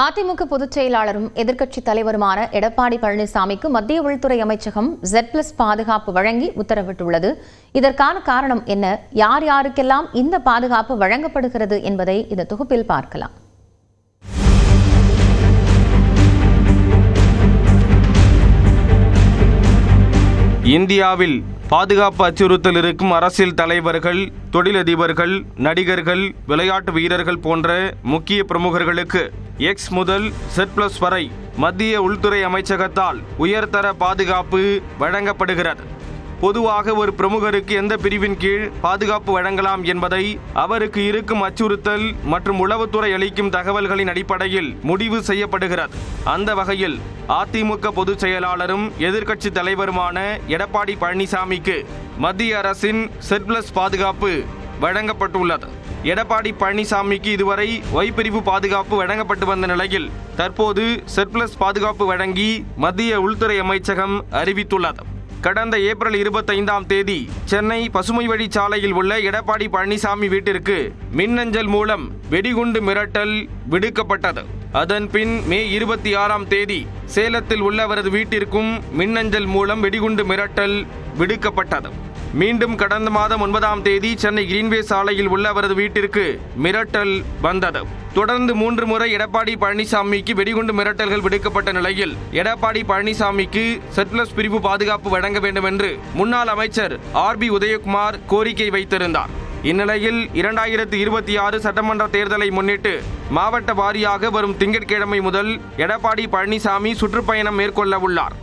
அதிமுக பொதுச் செயலாளரும் எதிர்க்கட்சித் தலைவருமான எடப்பாடி பழனிசாமிக்கு மத்திய உள்துறை அமைச்சகம் ஜெட் பிளஸ் பாதுகாப்பு வழங்கி உத்தரவிட்டுள்ளது. இதற்கான காரணம் என்ன? யார் யாருக்கெல்லாம் இந்த பாதுகாப்பு வழங்கப்படுகிறது என்பதை இந்த தொகுப்பில் பார்க்கலாம். இந்தியாவில் பாதுகாப்பு அச்சுறுத்தல் இருக்கும் அரசியல் தலைவர்கள் தொழிலதிபர்கள் நடிகர்கள் விளையாட்டு வீரர்கள் போன்ற முக்கிய பிரமுகர்களுக்கு எக்ஸ் முதல் செட் பிளஸ் வரை மத்திய உள்துறை அமைச்சகத்தால் உயர்தர பாதுகாப்பு வழங்கப்படுகிறது. பொதுவாக ஒரு பிரமுகருக்கு எந்த பிரிவின் கீழ் பாதுகாப்பு வழங்கலாம் என்பதை அவருக்கு இருக்கும் அச்சுறுத்தல் மற்றும் உளவுத்துறை அளிக்கும் தகவல்களின் அடிப்படையில் முடிவு செய்யப்படுகிறது. அந்த வகையில் அதிமுக பொதுச் செயலாளரும் எதிர்க்கட்சி தலைவருமான எடப்பாடி பழனிசாமிக்கு மத்திய அரசின் செட் பிளஸ் பாதுகாப்பு வழங்கப்பட்டுள்ளது. எடப்பாடி பழனிசாமிக்கு இதுவரை ஒய் பாதுகாப்பு வழங்கப்பட்டு வந்த நிலையில் தற்போது சர்ப்ளஸ் பாதுகாப்பு வழங்கி மத்திய உள்துறை அமைச்சகம் அறிவித்துள்ளது. கடந்த ஏப்ரல் இருபத்தைந்தாம் தேதி சென்னை பசுமை வழி சாலையில் உள்ள எடப்பாடி பழனிசாமி வீட்டிற்கு மின்னஞ்சல் மூலம் வெடிகுண்டு மிரட்டல் விடுக்கப்பட்டது. அதன் பின் மே இருபத்தி ஆறாம் தேதி சேலத்தில் உள்ள அவரது வீட்டிற்கும் மின்னஞ்சல் மூலம் வெடிகுண்டு மிரட்டல் விடுக்கப்பட்டது. மீண்டும் கடந்த மாதம் ஒன்பதாம் தேதி சென்னை கிரீன்வே சாலையில் உள்ள அவரது வீட்டிற்கு மிரட்டல் வந்தது. தொடர்ந்து மூன்று முறை எடப்பாடி பழனிசாமிக்கு வெடிகுண்டு மிரட்டல்கள் விடுக்கப்பட்ட நிலையில் எடப்பாடி பழனிசாமிக்கு செட்லஸ் பிரிவு பாதுகாப்பு வழங்க வேண்டும் என்று முன்னாள் அமைச்சர் ஆர் பி உதயகுமார் கோரிக்கை வைத்திருந்தார். இந்நிலையில் இரண்டாயிரத்தி இருபத்தி ஆறு சட்டமன்ற தேர்தலை முன்னிட்டு மாவட்ட வாரியாக வரும் திங்கட்கிழமை முதல் எடப்பாடி பழனிசாமி சுற்றுப்பயணம் மேற்கொள்ள உள்ளார்.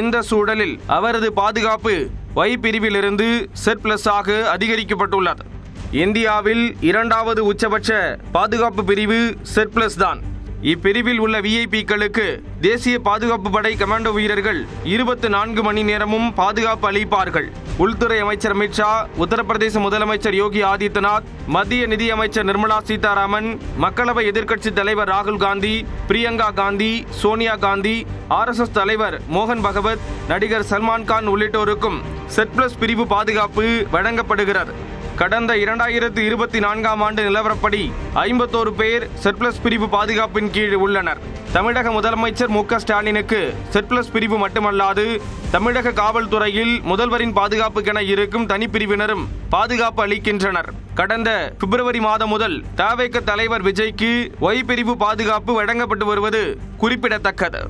இந்த சூழலில் அவரது பாதுகாப்பு ஒய் பிரிவிலிருந்து செட் பிளஸ் ஆக அதிகரிக்கப்பட்டுள்ளது. இந்தியாவில் இரண்டாவது உச்சபட்ச பாதுகாப்பு பிரிவு செட் பிளஸ் தான். இப்பிரிவில் உள்ள விஐபிக்களுக்கு தேசிய பாதுகாப்பு படை கமாண்டோ வீரர்கள் இருபத்தி நான்கு மணி நேரமும் பாதுகாப்பு அளிப்பார்கள். உள்துறை அமைச்சர் அமித்ஷா உத்தரப்பிரதேச முதலமைச்சர் யோகி ஆதித்யநாத் மத்திய நிதியமைச்சர் நிர்மலா சீதாராமன் மக்களவை எதிர்க்கட்சி தலைவர் ராகுல் காந்தி பிரியங்கா காந்தி சோனியா காந்தி ஆர்எஸ்எஸ் தலைவர் மோகன் பகவத் நடிகர் சல்மான் கான் உள்ளிட்டோருக்கும் செட் பிளஸ் பிரிவு பாதுகாப்பு வழங்கப்படுகிறது. கடந்த இரண்டாயிரத்து இருபத்தி நான்காம் ஆண்டு நிலவரப்படி ஐம்பத்தோரு பேர் செட்பிளஸ் பிரிவு பாதுகாப்பின் கீழ் உள்ளனர். தமிழக முதலமைச்சர் மு க ஸ்டாலினுக்கு செட்பிளஸ் பிரிவு மட்டுமல்லாது தமிழக காவல்துறையில் முதல்வரின் பாதுகாப்புக்கென இருக்கும் தனிப்பிரிவினரும் பாதுகாப்பு அளிக்கின்றனர். கடந்த பிப்ரவரி மாதம் முதல் தவேக தலைவர் விஜய்க்கு ஒய் பிரிவு பாதுகாப்பு வழங்கப்பட்டு வருவது குறிப்பிடத்தக்கது.